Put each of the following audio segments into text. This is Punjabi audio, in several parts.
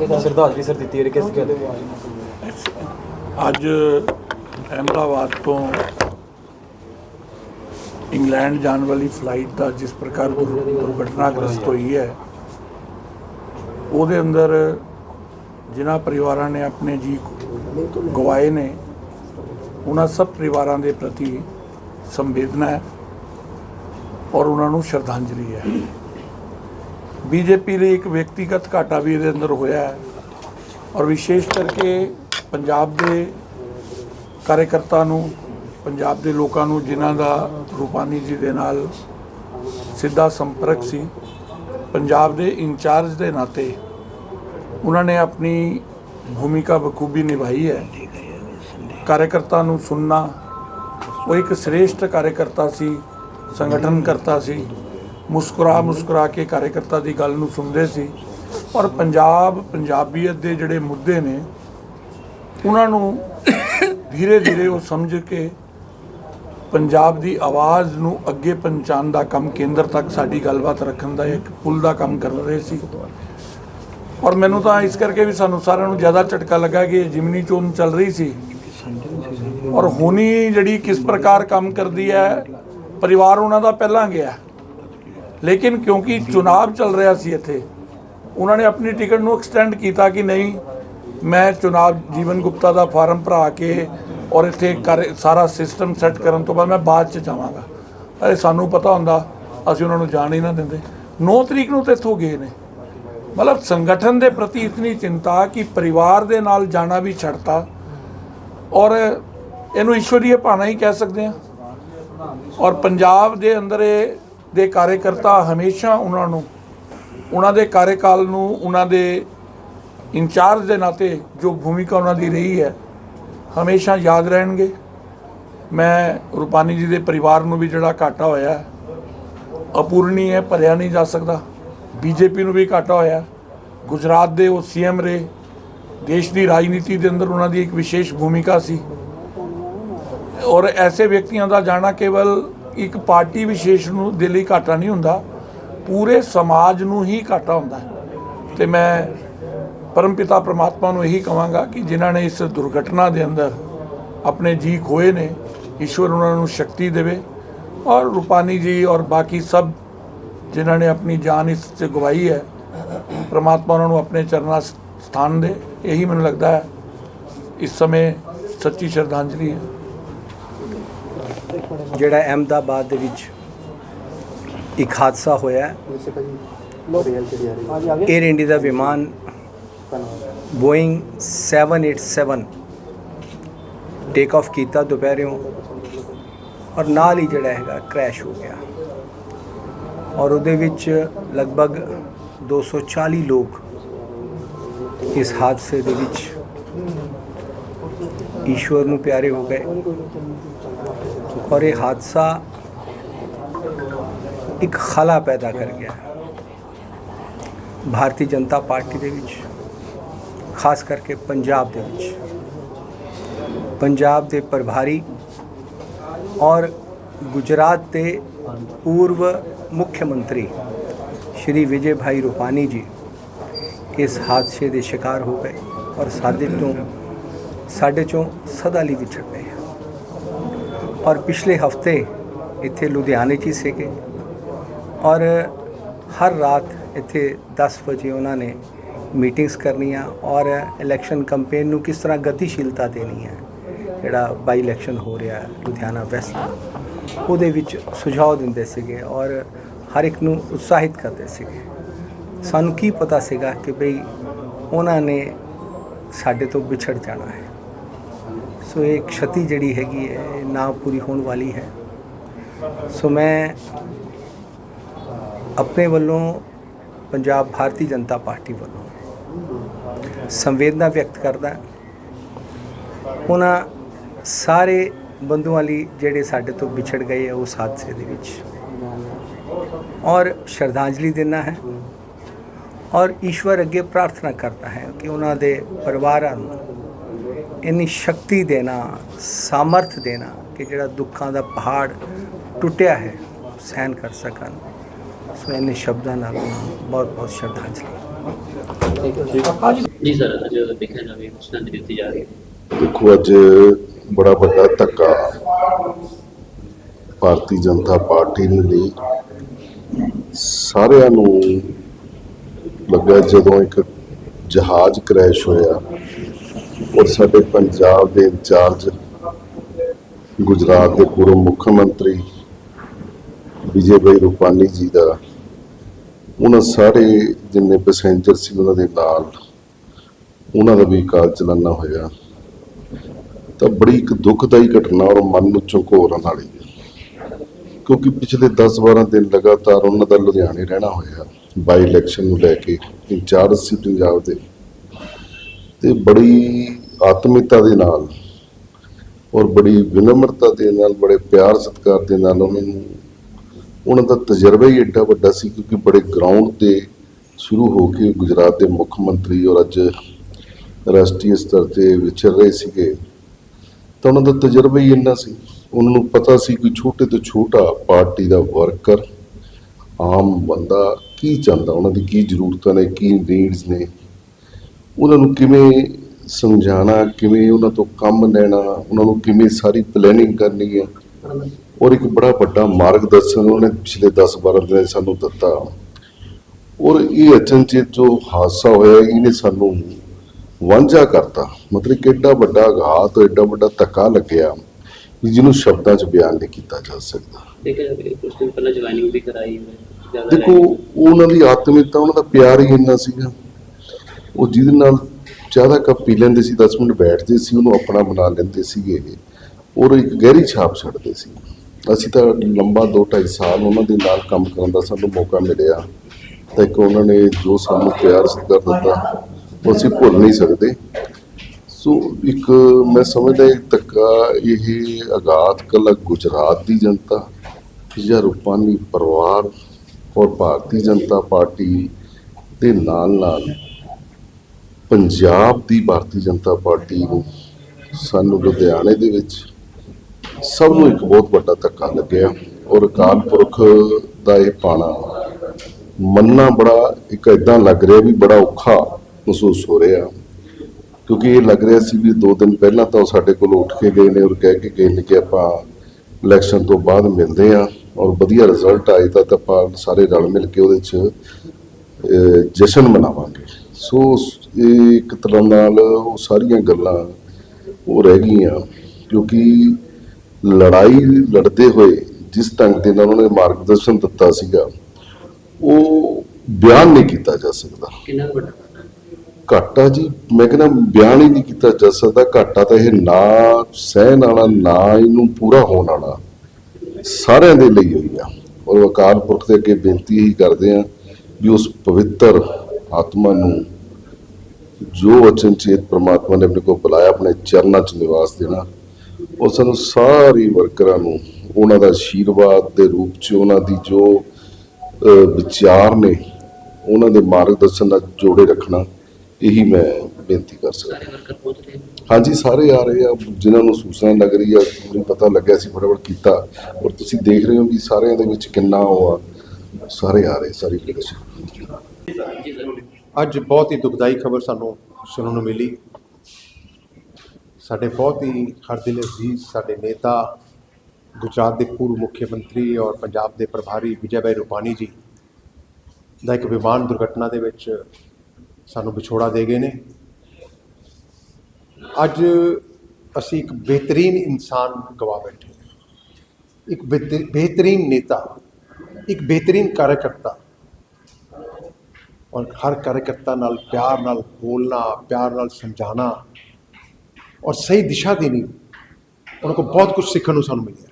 ਸ਼ਰਧਾਂਜਲੀ ਸਰ ਦਿੱਤੀ ਹੈ, ਕਿਸ ਗੱਲ ਅੱਜ ਅਹਿਮਦਾਬਾਦ ਤੋਂ ਇੰਗਲੈਂਡ ਜਾਣ ਵਾਲੀ ਫਲਾਈਟ ਦਾ ਜਿਸ ਪ੍ਰਕਾਰ ਦੁਰਘਟਨਾਗ੍ਰਸਤ ਹੋਈ ਹੈ, ਉਹਦੇ ਅੰਦਰ ਜਿਨ੍ਹਾਂ ਪਰਿਵਾਰਾਂ ਨੇ ਆਪਣੇ ਜੀ ਗਵਾਏ ਨੇ, ਉਹਨਾਂ ਸਭ ਪਰਿਵਾਰਾਂ ਦੇ ਪ੍ਰਤੀ ਸੰਵੇਦਨਾ ਹੈ ਔਰ ਉਹਨਾਂ ਨੂੰ ਸ਼ਰਧਾਂਜਲੀ ਹੈ। ਬੀਜੇਪੀ ਲਈ ਇੱਕ ਵਿਅਕਤੀਗਤ ਘਾਟਾ ਵੀ ਇਹਦੇ ਅੰਦਰ ਹੋਇਆ ਹੈ। ਔਰ ਵਿਸ਼ੇਸ਼ ਕਰਕੇ ਪੰਜਾਬ ਦੇ ਕਾਰਜਕਰਤਾ ਨੂੰ, ਪੰਜਾਬ ਦੇ ਲੋਕਾਂ ਨੂੰ ਜਿਨ੍ਹਾਂ ਦਾ ਰੂਪਾਨੀ ਜੀ ਦੇ ਨਾਲ ਸਿੱਧਾ ਸੰਪਰਕ ਸੀ, ਪੰਜਾਬ ਦੇ ਇੰਚਾਰਜ ਦੇ ਨਾਤੇ ਉਹਨਾਂ ਨੇ ਆਪਣੀ ਭੂਮਿਕਾ ਬਖੂਬੀ ਨਿਭਾਈ ਹੈ। ਕਾਰਜਕਰਤਾ ਨੂੰ ਸੁਣਨਾ, ਉਹ ਇੱਕ ਸ੍ਰੇਸ਼ਟ ਕਾਰਜਕਰਤਾ ਸੀ ਸੰਗਠਨ ਕਰਤਾ ਸੀ। ਮੁਸਕਰਾ ਮੁਸਕਰਾ ਕੇ ਕਾਰਜਕਰਤਾ ਦੀ ਗੱਲ ਨੂੰ ਸੁਣਦੇ ਸੀ। ਔਰ ਪੰਜਾਬ, ਪੰਜਾਬੀਅਤ ਦੇ ਜਿਹੜੇ ਮੁੱਦੇ ਨੇ, ਉਹਨਾਂ ਨੂੰ ਧੀਰੇ ਧੀਰੇ ਉਹ ਸਮਝ ਕੇ ਪੰਜਾਬ ਦੀ ਆਵਾਜ਼ ਨੂੰ ਅੱਗੇ ਪਹੁੰਚਾਉਣ ਦਾ ਕੰਮ ਕੇਂਦਰ ਤੱਕ ਸਾਡੀ ਗੱਲਬਾਤ ਰੱਖਣ ਦਾ ਇੱਕ ਪੁਲ ਦਾ ਕੰਮ ਕਰ ਰਹੇ ਸੀ। ਔਰ ਮੈਨੂੰ ਤਾਂ ਇਸ ਕਰਕੇ ਵੀ ਸਾਨੂੰ ਸਾਰਿਆਂ ਨੂੰ ਜ਼ਿਆਦਾ ਝਟਕਾ ਲੱਗਾ ਕਿ ਜਿਮਨੀ ਚੋਣ ਚੱਲ ਰਹੀ ਸੀ। ਔਰ ਹੋਣੀ ਜਿਹੜੀ ਕਿਸ ਪ੍ਰਕਾਰ ਕੰਮ ਕਰਦੀ ਹੈ, ਪਰਿਵਾਰ ਉਹਨਾਂ ਦਾ ਪਹਿਲਾਂ ਗਿਆ। ਲੇਕਿਨ ਕਿਉਂਕਿ ਚੁਣਾਵ ਚੱਲ ਰਿਹਾ ਸੀ ਇੱਥੇ ਉਹਨਾਂ ਨੇ ਆਪਣੀ ਟਿਕਟ ਨੂੰ ਐਕਸਟੈਂਡ ਕੀਤਾ ਕਿ ਨਹੀਂ ਮੈਂ ਚੁਣਾਵ ਜੀਵਨ ਗੁਪਤਾ ਦਾ ਫਾਰਮ ਭਰਾ ਕੇ ਔਰ ਇੱਥੇ ਕਰ ਸਾਰਾ ਸਿਸਟਮ ਸੈੱਟ ਕਰਨ ਤੋਂ ਬਾਅਦ ਮੈਂ ਬਾਅਦ ਚ ਜਾਵਾਂਗਾ। ਅਰੇ ਸਾਨੂੰ ਪਤਾ ਹੁੰਦਾ ਅਸੀਂ ਉਹਨਾਂ ਨੂੰ ਜਾਣ ਹੀ ਨਾ ਦਿੰਦੇ। 9 ਤਰੀਕ ਨੂੰ ਤੇ ਇੱਥੋਂ ਗਏ ਨੇ। ਮਤਲਬ ਸੰਗਠਨ ਦੇ ਪ੍ਰਤੀ ਇਤਨੀ ਚਿੰਤਾ ਕਿ ਪਰਿਵਾਰ ਦੇ ਨਾਲ ਜਾਣਾ ਵੀ ਛੱਡਤਾ। ਔਰ ਇਹਨੂੰ ਈਸ਼ਵਰੀਏ ਭਾਣਾ ਹੀ ਕਹਿ ਸਕਦੇ ਹਾਂ। ਔਰ ਪੰਜਾਬ ਦੇ ਅੰਦਰ ਇਹ ਦੇ ਕਾਰਜਕਰਤਾ ਹਮੇਸ਼ਾ ਉਹਨਾਂ ਨੂੰ ਉਹਨਾਂ ਦੇ ਕਾਰਜਕਾਲ ਨੂੰ ਉਹਨਾਂ ਦੇ ਇੰਚਾਰਜ ਦੇ ਨਾਤੇ ਜੋ ਭੂਮਿਕਾ ਉਹਨਾਂ ਦੀ ਰਹੀ ਹੈ ਹਮੇਸ਼ਾ ਯਾਦ ਰਹਿਣਗੇ। ਮੈਂ ਰੂਪਾਨੀ ਜੀ ਦੇ ਪਰਿਵਾਰ ਨੂੰ ਵੀ ਜਿਹੜਾ ਘਾਟਾ ਹੋਇਆ ਹੈ, ਅਪੂਰਣੀ ਹੈ ਭਰਿਆ ਨਹੀਂ ਜਾ ਸਕਦਾ। ਬੀਜੇਪੀ ਨੂੰ ਵੀ ਘਾਟਾ ਹੋਇਆ। ਗੁਜਰਾਤ ਦੇ ਉਹ ਸੀਐਮ ਰਹੇ। ਦੇਸ਼ ਦੀ ਰਾਜਨੀਤੀ ਦੇ ਅੰਦਰ ਉਹਨਾਂ ਦੀ ਇੱਕ ਵਿਸ਼ੇਸ਼ ਭੂਮਿਕਾ ਸੀ। ਔਰ ਐਸੇ ਵਿਅਕਤੀਆਂ ਦਾ ਜਾਣਾ ਕੇਵਲ ਇੱਕ ਪਾਰਟੀ ਵਿਸ਼ੇਸ਼ ਨੂੰ ਦੇ ਲਈ ਘਾਟਾ ਨਹੀਂ ਹੁੰਦਾ, ਪੂਰੇ ਸਮਾਜ ਨੂੰ ਹੀ ਘਾਟਾ ਹੁੰਦਾ ਹੈ। ਤੇ ਮੈਂ ਪਰਮਪਿਤਾ ਪ੍ਰਮਾਤਮਾ ਨੂੰ ਇਹੀ ਕਹਾਂਗਾ ਕਿ ਜਿਨ੍ਹਾਂ ਨੇ ਇਸ ਦੁਰਘਟਨਾ ਦੇ ਅੰਦਰ ਆਪਣੇ ਜੀ ਖੋਏ ਨੇ, ਈਸ਼ਵਰ ਉਹਨਾਂ ਨੂੰ ਸ਼ਕਤੀ ਦੇਵੇ ਔਰ ਰੂਪਾਨੀ ਜੀ ਔਰ ਬਾਕੀ ਸਭ ਜਿਨ੍ਹਾਂ ਨੇ ਆਪਣੀ ਜਾਨ ਇਸ 'ਚ ਗਵਾਈ ਹੈ, ਪ੍ਰਮਾਤਮਾ ਉਹਨਾਂ ਨੂੰ ਆਪਣੇ ਚਰਨਾਂ ਸਥਾਨ ਦੇ ਇਹੀ ਮੈਨੂੰ ਲੱਗਦਾ ਹੈ, ਇਸ ਸਮੇਂ ਸੱਚੀ ਸ਼ਰਧਾਂਜਲੀ ਹੈ ਜਿਹੜਾ ਅਹਿਮਦਾਬਾਦ ਦੇ ਵਿੱਚ ਇੱਕ ਹਾਦਸਾ ਹੋਇਆ ਹੈ। 에ਅਰ ਇੰਡੀਆ ਦਾ ਵਿਮਾਨ ਬੋਇੰਗ 787 ਟੇਕ ਆਫ ਕੀਤਾ ਦੁਪਹਿਰਿਓਂ ਔਰ ਨਾਲ ਹੀ ਜਿਹੜਾ ਹੈਗਾ ਕ੍ਰੈਸ਼ ਹੋ ਗਿਆ ਔਰ ਉਹਦੇ ਵਿੱਚ ਲਗਭਗ 240 ਲੋਕ ਇਸ ਹਾਦਸੇ ਦੇ ਵਿੱਚ ਈਸ਼ਵਰ ਨੂੰ ਪਿਆਰੇ ਹੋ ਗਏ ਔਰ ਇਹ ਹਾਦਸਾ ਇੱਕ ਖਲਾ ਪੈਦਾ ਕਰ ਗਿਆ ਭਾਰਤੀ ਜਨਤਾ ਪਾਰਟੀ ਦੇ ਵਿੱਚ ਖਾਸ ਕਰਕੇ ਪੰਜਾਬ ਦੇ ਵਿੱਚ ਪੰਜਾਬ ਦੇ ਪ੍ਰਭਾਰੀ ਔਰ ਗੁਜਰਾਤ ਦੇ ਪੂਰਵ ਮੁੱਖ ਮੰਤਰੀ ਸ਼੍ਰੀ ਵਿਜੇ ਭਾਈ ਰੂਪਾਨੀ ਜੀ ਇਸ ਹਾਦਸੇ ਦੇ ਸ਼ਿਕਾਰ ਹੋ ਗਏ ਔਰ ਸਾਡੇ ਤੋਂ ਸਾਡੇ ਚੋਂ ਸਦਾ ਲਈ ਵਿਛੜ ਗਏ ਔਰ ਪਿਛਲੇ ਹਫ਼ਤੇ ਇੱਥੇ ਲੁਧਿਆਣੇ 'ਚ ਹੀ ਸੀਗੇ। ਔਰ ਹਰ ਰਾਤ ਇੱਥੇ 10 ਵਜੇ ਉਹਨਾਂ ਨੇ ਮੀਟਿੰਗਸ ਕਰਨੀਆਂ ਔਰ ਇਲੈਕਸ਼ਨ ਕੈਂਪੇਨ ਨੂੰ ਕਿਸ ਤਰ੍ਹਾਂ ਗਤੀਸ਼ੀਲਤਾ ਦੇਣੀ ਹੈ, ਜਿਹੜਾ ਬਾਈ ਇਲੈਕਸ਼ਨ ਹੋ ਰਿਹਾ ਲੁਧਿਆਣਾ ਵੈਸਟ, ਉਹਦੇ ਵਿੱਚ ਸੁਝਾਅ ਦਿੰਦੇ ਸੀਗੇ ਔਰ ਹਰ ਇੱਕ ਨੂੰ ਉਤਸ਼ਾਹਿਤ ਕਰਦੇ ਸੀਗੇ। ਸਾਨੂੰ ਕੀ ਪਤਾ ਸੀਗਾ ਕਿ ਬਈ ਉਹਨਾਂ ਨੇ ਸਾਡੇ ਤੋਂ ਵਿਛੜ ਜਾਣਾ ਹੈ। ਸੋ ਇਹ ਕਸ਼ਤੀ ਜਿਹੜੀ ਹੈਗੀ ਹੈ ਨਾ ਪੂਰੀ ਹੋਣ ਵਾਲੀ ਹੈ। ਸੋ ਮੈਂ ਆਪਣੇ ਵੱਲੋਂ ਪੰਜਾਬ ਭਾਰਤੀ ਜਨਤਾ ਪਾਰਟੀ ਵੱਲੋਂ ਸੰਵੇਦਨਾ ਵਿਅਕਤ ਕਰਦਾ ਉਹਨਾਂ ਸਾਰੇ ਬੰਧੂਆਂ ਲਈ ਜਿਹੜੇ ਸਾਡੇ ਤੋਂ ਵਿਛੜ ਗਏ ਆ ਉਸ ਹਾਦਸੇ ਦੇ ਵਿੱਚ। ਔਰ ਸ਼ਰਧਾਂਜਲੀ ਦੇਣਾ ਹੈ ਔਰ ਈਸ਼ਵਰ ਅੱਗੇ ਪ੍ਰਾਰਥਨਾ ਕਰਦਾ ਹੈ ਕਿ ਉਹਨਾਂ ਦੇ ਪਰਿਵਾਰਾਂ ਨੂੰ ਇੰਨੀ ਸ਼ਕਤੀ ਦੇਣਾ ਸਾਮਰਥ ਦੇਣਾ ਕਿ ਜਿਹੜਾ ਦੁੱਖਾਂ ਦਾ ਪਹਾੜ ਟੁੱਟਿਆ ਹੈ ਸਹਿਨ ਕਰ ਸਕਣ। ਸੋ ਇਹਨੇ ਸ਼ਬਦਾਂ ਨਾਲ ਬਹੁਤ ਬਹੁਤ ਸ਼ਰਧਾਂਜਲੀ ਠੀਕ ਹੈ। ਜੀ ਸਰ ਅੱਜ ਦੇਖਿਆ ਜਾਵੇ ਸ਼ਰਧਾਂਜਲੀ ਦਿੱਤੀ ਜਾ ਰਹੀ ਹੈ। ਦੇਖੋ ਅੱਜ ਬੜਾ ਵੱਡਾ ਧੱਕਾ ਭਾਰਤੀ ਜਨਤਾ ਪਾਰਟੀ ਨੇ ਲਈ। ਸਾਰਿਆਂ ਨੂੰ ਲੱਗਾ ਜਦੋਂ ਇੱਕ ਜਹਾਜ਼ ਕ੍ਰੈਸ਼ ਹੋਇਆ। ਔਰ ਸਾਡੇ ਪੰਜਾਬ ਦੇ ਇੰਚਾਰਜ, ਗੁਜਰਾਤ ਦੇ ਪੂਰਵ ਮੁੱਖ ਮੰਤਰੀ ਵਿਜੇ ਭਾਈ ਰੂਪਾਨੀ ਜੀ ਦਾ, ਉਹਨਾਂ ਸਾਰੇ ਜਿੰਨੇ ਪੈਸੇਂਜਰ ਸੀ ਉਹਨਾਂ ਦੇ ਨਾਲ, ਉਹਨਾਂ ਦਾ ਵੀ ਕਾਲ ਚਲਾਨਾ ਹੋਇਆ। ਤਾਂ ਬੜੀ ਇੱਕ ਦੁਖਦਾਈ ਘਟਨਾ ਔਰ ਮਨ ਨੂੰ ਝੰਕੋਰਨ ਵਾਲੀ ਹੈ। ਕਿਉਂਕਿ ਪਿਛਲੇ 10-12 ਦਿਨ ਲਗਾਤਾਰ ਉਹਨਾਂ ਦਾ ਲੁਧਿਆਣੇ ਰਹਿਣਾ ਹੋਇਆ ਬਾਈ ਇਲੈਕਸ਼ਨ ਨੂੰ ਲੈ ਕੇ, ਇੰਚਾਰਜ ਸੀ ਪੰਜਾਬ ਦੇ। ਤੇ ਬੜੀ ਆਤਮੀਅਤਾ ਦੇ ਨਾਲ ਔਰ ਬੜੀ ਵਿਨਮਰਤਾ ਦੇ ਨਾਲ, ਬੜੇ ਪਿਆਰ ਸਤਿਕਾਰ ਦੇ ਨਾਲ ਉਹਨਾਂ ਨੂੰ ਉਹਨਾਂ ਦਾ ਤਜਰਬਾ ਹੀ ਐਡਾ ਵੱਡਾ ਸੀ ਕਿਉਂਕਿ ਬੜੇ ਗਰਾਊਂਡ ਤੇ ਸ਼ੁਰੂ ਹੋ ਕੇ ਗੁਜਰਾਤ ਦੇ ਮੁੱਖ ਮੰਤਰੀ ਔਰ ਅੱਜ ਰਾਸ਼ਟਰੀ ਸਤਰ ਤੇ ਵਿਚਰ ਰਹੇ ਸੀਗੇ। ਤਾਂ ਉਹਨਾਂ ਦਾ ਤਜਰਬਾ ਹੀ ਇੰਨਾ ਸੀ। ਉਹਨਾਂ ਨੂੰ ਪਤਾ ਸੀ ਕਿ ਛੋਟੇ ਤੋਂ ਛੋਟਾ ਪਾਰਟੀ ਦਾ ਵਰਕਰ, ਆਮ ਬੰਦਾ ਕੀ ਚਾਹੁੰਦਾ, ਉਹਨਾਂ ਦੀ ਕੀ ਜ਼ਰੂਰਤਾਂ ਨੇ, ਕੀ ਨੀਡਸ ਨੇ, ਉਹਨਾਂ ਨੂੰ ਕਿਵੇਂ ਸਮਝਾਣਾ ਕਿਵੇਂ ਉਹਨਾਂ ਤੋਂ ਕੰਮ ਲੈਣਾ ਉਹਨਾਂ ਨੂੰ ਕਿਵੇਂ ਸਾਰੀ ਪਲੈਨਿੰਗ ਕਰਨੀ ਹੈ। ਔਰ ਇੱਕ ਬੜਾ ਵੱਡਾ ਮਾਰਗਦਰਸ਼ਨ ਉਹਨੇ ਪਿਛਲੇ 10-12 ਦਿਨਾਂ ਸਾਨੂੰ ਦਿੱਤਾ। ਔਰ ਇਹ ਅਚਨਚੇਤ ਜੋ ਹਾਦਸਾ ਹੋਇਆ ਇਹਨੇ ਸਾਨੂੰ ਵਾਂਝਾ ਕਰਤਾ। ਮਤਲਬ ਕਿੱਡਾ ਵੱਡਾ ਆਘਾਤ ਐਡਾ ਵੱਡਾ ਧੱਕਾ ਲੱਗਿਆ ਜਿਹਨੂੰ ਸ਼ਬਦਾਂ 'ਚ ਬਿਆਨ ਨਹੀਂ ਕੀਤਾ ਜਾ ਸਕਦਾ। ਦੇਖਿਆ ਜਾਵੇ ਕੁਝ ਦਿਨ ਪਹਿਲਾਂ ਜੁਆਇਨਿੰਗ ਵੀ ਕਰਾਈ ਹੈ ਜ਼ਿਆਦਾ ਦੇਖੋ ਉਹਨਾਂ ਦੀ ਆਤਮਿਕਤਾ ਉਹਨਾਂ ਦਾ ਪਿਆਰ ਹੀ ਇੰਨਾ ਸੀਗਾ। ਉਹ ਜਿਹਦੇ ਨਾਲ ਚਾਹ ਦਾ ਕੱਪ ਪੀ ਲੈਂਦੇ ਸੀ 10 ਮਿੰਟ ਬੈਠਦੇ ਸੀ, ਉਹਨੂੰ ਆਪਣਾ ਬਣਾ ਲੈਂਦੇ ਸੀਗੇ ਔਰ ਇੱਕ ਗਹਿਰੀ ਛਾਪ ਛੱਡਦੇ ਸੀ। ਅਸੀਂ ਤਾਂ ਲੰਬਾ 2.5 ਸਾਲ ਉਹਨਾਂ ਦੇ ਨਾਲ ਕੰਮ ਕਰਨ ਦਾ ਸਾਨੂੰ ਮੌਕਾ ਮਿਲਿਆ। ਤਾਂ ਇੱਕ ਉਹਨਾਂ ਨੇ ਜੋ ਸਾਨੂੰ ਪਿਆਰ ਸਤਿਕਾਰ ਦਿੱਤਾ, ਉਹ ਅਸੀਂ ਭੁੱਲ ਨਹੀਂ ਸਕਦੇ। ਸੋ ਇੱਕ ਮੈਂ ਸਮਝਦਾ ਇਹ ਧੱਕਾ, ਇਹ ਆਗਾਤ ਕੱਲਾ ਗੁਜਰਾਤ ਦੀ ਜਨਤਾ, ਜਾਂ ਰੂਪਾਨੀ ਪਰਿਵਾਰ ਔਰ ਭਾਰਤੀ ਜਨਤਾ ਪਾਰਟੀ ਦੇ ਨਾਲ ਨਾਲ ਪੰਜਾਬ ਦੀ ਭਾਰਤੀ ਜਨਤਾ ਪਾਰਟੀ ਨੂੰ ਸਾਨੂੰ ਲੁਧਿਆਣੇ ਦੇ ਵਿੱਚ ਸਭ ਨੂੰ ਇੱਕ ਬਹੁਤ ਵੱਡਾ ਧੱਕਾ ਲੱਗਿਆ ਔਰ ਅਕਾਲ ਪੁਰਖ ਦਾ ਇਹ ਪਾਣਾ ਮੰਨਣਾ ਬੜਾ ਇੱਕ ਇਦਾਂ ਲੱਗ ਰਿਹਾ ਵੀ ਬੜਾ ਔਖਾ ਮਹਿਸੂਸ ਹੋ ਰਿਹਾ। ਕਿਉਂਕਿ ਇਹ ਲੱਗ ਰਿਹਾ ਸੀ ਵੀ ਦੋ ਦਿਨ ਪਹਿਲਾਂ ਤਾਂ ਉਹ ਸਾਡੇ ਕੋਲ ਉੱਠ ਕੇ ਗਏ ਨੇ ਔਰ ਕਹਿ ਕੇ ਗਏ ਨੇ ਕਿ ਆਪਾਂ ਇਲੈਕਸ਼ਨ ਤੋਂ ਬਾਅਦ ਮਿਲਦੇ ਆ ਔਰ ਵਧੀਆ ਰਿਜ਼ਲਟ ਆਏ ਤਾਂ ਆਪਾਂ ਸਾਰੇ ਰਲ ਮਿਲ ਕੇ ਉਹਦੇ 'ਚ ਜਸ਼ਨ ਮਨਾਵਾਂਗੇ। ਸੋ ਇਹ ਇੱਕ ਤਰ੍ਹਾਂ ਨਾਲ ਉਹ ਸਾਰੀਆਂ ਗੱਲਾਂ ਉਹ ਰਹਿ ਗਈਆਂ ਕਿਉਂਕਿ ਲੜਾਈ ਲੜਦੇ ਹੋਏ ਜਿਸ ਢੰਗ ਦੇ ਨਾਲ ਉਹਨੇ ਮਾਰਗਦਰਸ਼ਨ ਦਿੱਤਾ ਸੀਗਾ ਉਹ ਬਿਆਨ ਨਹੀਂ ਕੀਤਾ ਜਾ ਸਕਦਾ ਕਿੰਨਾ ਵੱਡਾ? ਘਾਟਾ ਜੀ ਮੈਂ ਕਹਿੰਦਾ ਬਿਆਨ ਹੀ ਨਹੀਂ ਕੀਤਾ ਜਾ ਸਕਦਾ ਘਾਟਾ ਤਾਂ ਇਹ ਨਾ ਸਹਿਣ ਵਾਲਾ ਨਾ ਇਹਨੂੰ ਪੂਰਾ ਹੋਣ ਵਾਲਾ ਸਾਰਿਆਂ ਦੇ ਲਈ ਹੋਈ ਆ ਔਰ ਅਕਾਲ ਪੁਰਖ ਦੇ ਅੱਗੇ ਬੇਨਤੀ ਹੀ ਕਰਦੇ ਆ ਵੀ ਉਸ ਪਵਿੱਤਰ ਆਤਮਾ ਨੂੰ ਜੋ ਅਚਨਚੇਤ ਪ੍ਰਮਾਤਮਾ ਨੇ ਆਪਣੇ ਕੋਲ ਬੁਲਾਇਆ ਆਪਣੇ ਚਰਨਾਂ 'ਚ ਨਿਵਾਸ ਦੇਣਾ ਉਹ ਸਾਨੂੰ ਸਾਰੀ ਵਰਕਰਾਂ ਨੂੰ ਉਹਨਾਂ ਦਾ ਆਸ਼ੀਰਵਾਦ ਦੇ ਰੂਪ 'ਚ ਉਹਨਾਂ ਦੀ ਜੋ ਵਿਚਾਰ ਨੇ ਉਹਨਾਂ ਦੇ ਮਾਰਗਦਰਸ਼ਨ ਨਾਲ ਜੋੜੇ ਰੱਖਣਾ ਇਹੀ ਮੈਂ ਬੇਨਤੀ ਕਰ ਸਕਦਾ। ਹਾਂਜੀ ਸਾਰੇ ਆ ਰਹੇ ਆ ਜਿਨ੍ਹਾਂ ਨੂੰ ਸੂਚਨਾ ਲੱਗ ਰਹੀ ਆ ਮੈਨੂੰ ਪਤਾ ਲੱਗਿਆ ਸੀ ਫਟਾਫਟ ਕੀਤਾ। ਔਰ ਤੁਸੀਂ ਦੇਖ ਰਹੇ ਹੋ ਵੀ ਸਾਰਿਆਂ ਦੇ ਵਿੱਚ ਕਿੰਨਾ ਉਹ ਆ। ਸਾਰੇ ਆ ਰਹੇ ਸਾਰੀ ਲੀਡਰਸ਼ਿਪ ਅੱਜ ਬਹੁਤ ਹੀ ਦੁਖਦਾਈ ਖਬਰ ਸਾਨੂੰ ਸੁਣਨ ਨੂੰ ਮਿਲੀ। ਸਾਡੇ ਬਹੁਤ ਹੀ ਹਰ ਦਿਲ ਅਜ਼ੀਜ਼, ਸਾਡੇ ਨੇਤਾ, ਗੁਜਰਾਤ ਦੇ ਪੂਰਵ ਮੁੱਖ ਮੰਤਰੀ ਔਰ ਪੰਜਾਬ ਦੇ ਪ੍ਰਭਾਰੀ ਵਿਜੇ ਭਾਈ ਰੂਪਾਨੀ ਜੀ ਦਾ ਇੱਕ ਵਿਮਾਨ ਦੁਰਘਟਨਾ ਦੇ ਵਿੱਚ ਸਾਨੂੰ ਵਿਛੋੜਾ ਦੇ ਗਏ ਨੇ। ਅੱਜ ਅਸੀਂ ਇੱਕ ਬਿਹਤਰੀਨ ਇਨਸਾਨ ਗਵਾ ਬੈਠੇ ਇੱਕ ਬਿਹਤਰ- ਬਿਹਤਰੀਨ ਨੇਤਾ, ਇੱਕ ਬਿਹਤਰੀਨ ਕਾਰਜਕਰਤਾ ਔਰ ਹਰ ਕਾਰਜਕਰਤਾ ਨਾਲ ਪਿਆਰ ਨਾਲ ਬੋਲਣਾ, ਪਿਆਰ ਨਾਲ ਸਮਝਾਉਣਾ ਔਰ ਸਹੀ ਦਿਸ਼ਾ ਦੇਣੀ, ਉਹਨਾਂ ਕੋਲ ਬਹੁਤ ਕੁਝ ਸਿੱਖਣ ਨੂੰ ਸਾਨੂੰ ਮਿਲਿਆ।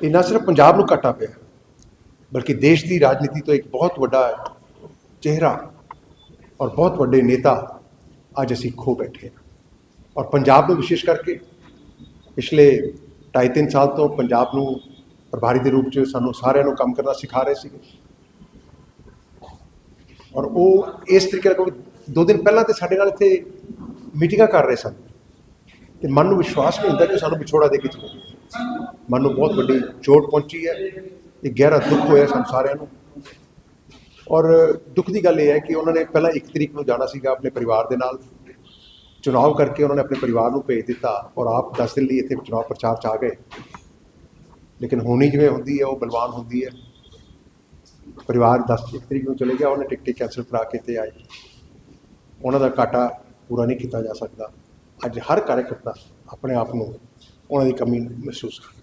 ਇਹ ਨਾ ਸਿਰਫ ਪੰਜਾਬ ਨੂੰ ਘਾਟਾ ਪਿਆ, ਬਲਕਿ ਦੇਸ਼ ਦੀ ਰਾਜਨੀਤੀ ਤੋਂ ਇੱਕ ਬਹੁਤ ਵੱਡਾ ਚਿਹਰਾ ਔਰ ਬਹੁਤ ਵੱਡੇ ਨੇਤਾ ਅੱਜ ਅਸੀਂ ਖੋ ਬੈਠੇ ਹਾਂ। ਔਰ ਪੰਜਾਬ ਨੂੰ ਵਿਸ਼ੇਸ਼ ਕਰਕੇ ਪਿਛਲੇ 2.5 ਸਾਲ ਤੋਂ ਪੰਜਾਬ ਨੂੰ ਪ੍ਰਭਾਰੀ ਦੇ ਰੂਪ 'ਚ ਸਾਨੂੰ ਸਾਰਿਆਂ ਨੂੰ ਕੰਮ ਕਰਨਾ ਸਿਖਾ ਰਹੇ ਸੀਗੇ। ਔਰ ਉਹ ਇਸ ਤਰੀਕੇ ਨਾਲ ਕਿਉਂਕਿ ਦੋ ਦਿਨ ਪਹਿਲਾਂ ਤੇ ਸਾਡੇ ਨਾਲ ਇੱਥੇ ਮੀਟਿੰਗਾਂ ਕਰ ਰਹੇ ਸਨ। ਤੇ ਮਨ ਨੂੰ ਵਿਸ਼ਵਾਸ ਨਹੀਂ ਹੁੰਦਾ ਕਿ ਸਾਨੂੰ ਵਿਛੋੜਾ ਦੇ ਕੇ ਚਲੇ। ਮਨ ਨੂੰ ਬਹੁਤ ਵੱਡੀ ਚੋਟ ਪਹੁੰਚੀ ਹੈ ਇਹ ਗਹਿਰਾ ਦੁੱਖ ਹੋਇਆ ਸਾਨੂੰ ਸਾਰਿਆਂ ਨੂੰ। ਔਰ ਦੁੱਖ ਦੀ ਗੱਲ ਇਹ ਹੈ ਕਿ ਉਹਨਾਂ ਨੇ ਪਹਿਲਾਂ 1 ਤਰੀਕ ਨੂੰ ਜਾਣਾ ਸੀਗਾ ਆਪਣੇ ਪਰਿਵਾਰ ਦੇ ਨਾਲ। ਚੁਣਾਵ ਕਰਕੇ ਉਹਨਾਂ ਨੇ ਆਪਣੇ ਪਰਿਵਾਰ ਨੂੰ ਭੇਜ ਦਿੱਤਾ ਔਰ ਆਪ 10 ਦਿਨ ਲਈ ਇੱਥੇ ਚੁਣਾਵ ਪ੍ਰਚਾਰ 'ਚ ਆ ਗਏ। ਲੇਕਿਨ ਹੋਣੀ ਜਿਵੇਂ ਹੁੰਦੀ ਹੈ, ਉਹ ਬਲਵਾਨ ਹੁੰਦੀ ਹੈ। ਪਰਿਵਾਰ 10 ਇੱਕ ਤਰੀਕ ਨੂੰ ਚਲੇ ਗਿਆ, ਉਹਨੇ ਟਿਕਟ ਕੈਂਸਲ ਕਰਾ ਕੇ ਤੇ ਆਏ। ਉਹਨਾਂ ਦਾ ਘਾਟਾ ਪੂਰਾ ਨਹੀਂ ਕੀਤਾ ਜਾ ਸਕਦਾ। ਅੱਜ ਹਰ ਕਾਰਜਕਰਤਾ ਆਪਣੇ ਆਪ ਨੂੰ ਉਹਨਾਂ ਦੀ ਕਮੀ ਮਹਿਸੂਸ ਕਰਦਾ